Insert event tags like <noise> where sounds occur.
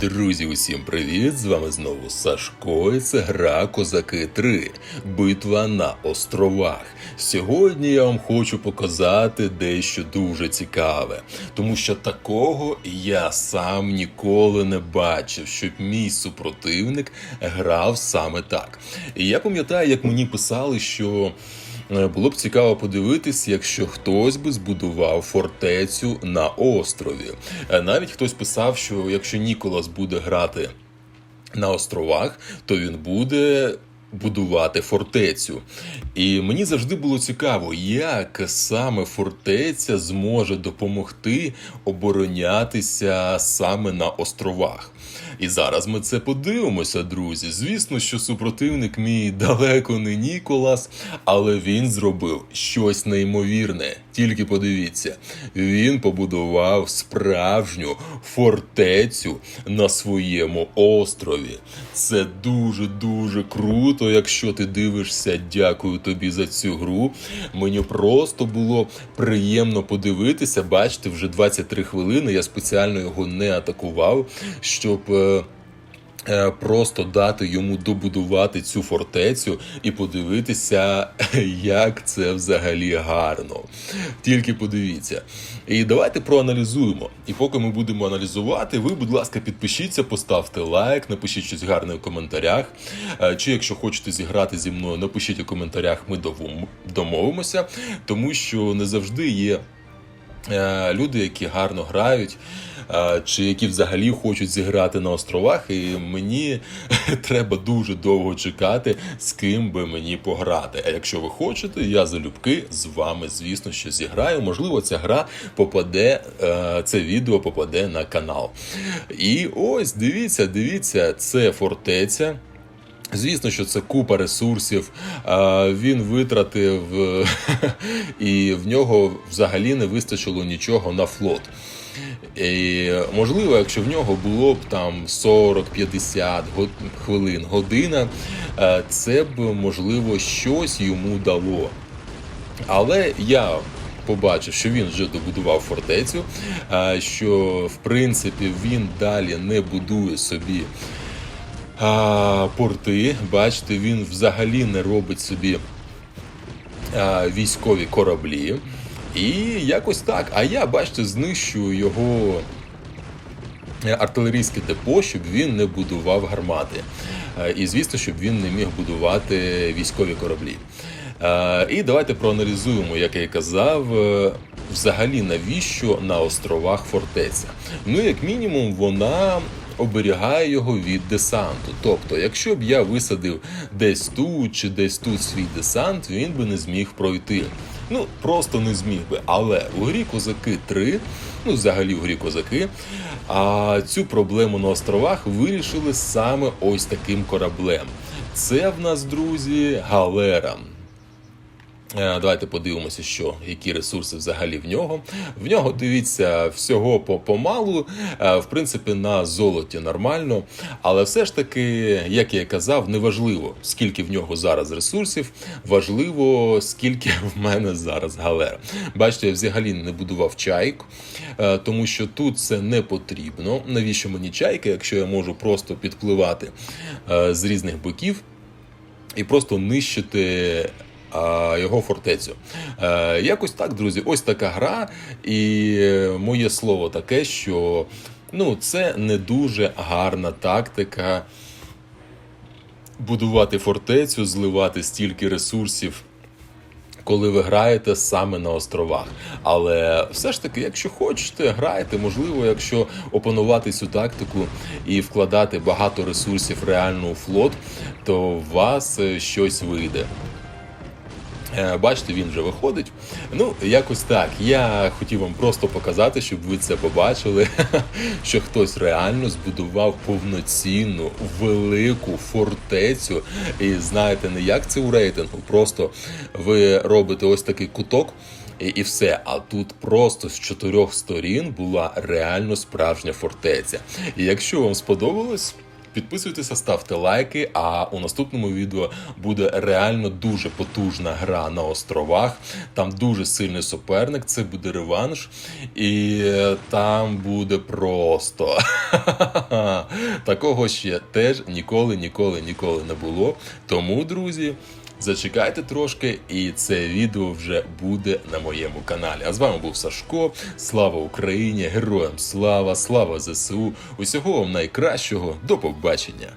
Друзі, усім привіт! З вами знову Сашко. і Це гра Козаки 3. Битва на островах. Сьогодні я вам хочу показати дещо дуже цікаве, тому що такого я сам ніколи не бачив, щоб мій супротивник грав саме так. І я пам'ятаю, як мені писали, що. Е, Було б цікаво подивитись, якщо хтось би збудував фортецю на острові. Е, Навіть хтось писав, що якщо Ніколас буде грати на островах, то він буде. Будувати фортецю, і мені завжди було цікаво, як саме фортеця зможе допомогти оборонятися саме на островах. І зараз ми це подивимося, друзі. Звісно, що супротивник мій далеко не Ніколас, але він зробив щось неймовірне. Тільки подивіться, він побудував справжню фортецю на своєму острові. Це дуже дуже круто. Якщо ти дивишся, дякую тобі за цю гру. Мені просто було приємно подивитися. Бачите, вже 23 хвилини. Я спеціально його не атакував, щоб. Е, Просто дати йому добудувати цю фортецю і подивитися, <laughs> як це взагалі гарно. Тільки подивіться. І давайте проаналізуємо. І поки ми будемо аналізувати, ви, будь ласка, підпишіться, поставте лайк, напишіть щось гарне у коментарях. Е, Чи якщо хочете зіграти зі мною, напишіть у коментарях, ми домовимося, тому що не завжди є люди, які гарно грають, е, чи які взагалі хочуть зіграти на островах, і мені <laughs> треба дуже довго чекати, з ким би мені пограти. А якщо ви хочете, я залюбки з вами, звісно, що зіграю. Можливо, ця гра попаде, е, це відео попаде на канал. І ось дивіться, дивіться, це фортеця. Звісно, що це купа ресурсів. Він витратив <laughs> і в нього взагалі не вистачило нічого на флот. І, можливо, якщо в нього було б там 40-50 хвилин, година, е, це б можливо щось йому дало. Але я побачив, що він вже добудував фортецю, е, що в принципі він далі не будує собі а, порти. Бачите, він взагалі не робить собі а, військові кораблі. І якось так. А я, бачите, знищую його е, артилерійське депо, щоб він не будував гармати. Е, І звісно, щоб він не міг будувати військові кораблі. Е, І давайте проаналізуємо, як я і казав, взагалі навіщо на островах фортеця. Ну, як мінімум, вона оберігає його від десанту. Тобто, якщо б я висадив десь тут чи десь тут свій десант, він би не зміг пройти. Ну, просто не зміг би. Але у грі Козаки 3, ну взагалі в грі Козаки, а цю проблему на островах вирішили саме ось таким кораблем. Це в нас, друзі, галера. Е, Давайте подивимося, що які ресурси взагалі в нього. В нього дивіться всього по помалу. Е, В принципі, на золоті нормально. Але все ж таки, як я казав, неважливо, скільки в нього зараз ресурсів, важливо, скільки <laughs> в мене зараз галер. Бачите, я взагалі не будував чайку, е, тому що тут це не потрібно. Навіщо мені чайка, якщо я можу просто підпливати з різних боків і просто нищити його фортецю. Е, якось так, друзі, ось така гра, і моє слово таке, що ну, це не дуже гарна тактика будувати фортецю, зливати стільки ресурсів. Коли ви граєте саме на островах. Але все ж таки, якщо хочете, грайте. Можливо, якщо опанувати цю тактику і вкладати багато ресурсів реально у флот, то у вас е, щось вийде. Е, Бачите, він вже виходить. Ну, якось так. Я хотів вам просто показати, щоб ви це побачили, <laughs> що хтось реально збудував повноцінну велику фортецю. І знаєте, не як це у рейтингу, просто ви робите ось такий куток. і, і все. А тут просто з чотирьох сторін була реально справжня фортеця. І якщо вам сподобалось. Підписуйтеся, ставте лайки. А у наступному відео буде реально дуже потужна гра на островах. Там дуже сильний суперник. Це буде реванш, і там буде просто <laughs> такого ще теж ніколи, ніколи, ніколи не було. Тому, друзі. Зачекайте трошки, і це відео вже буде на моєму каналі. А з вами був Сашко. Слава Україні! Героям слава! Слава ЗСУ! Усього вам найкращого! До побачення!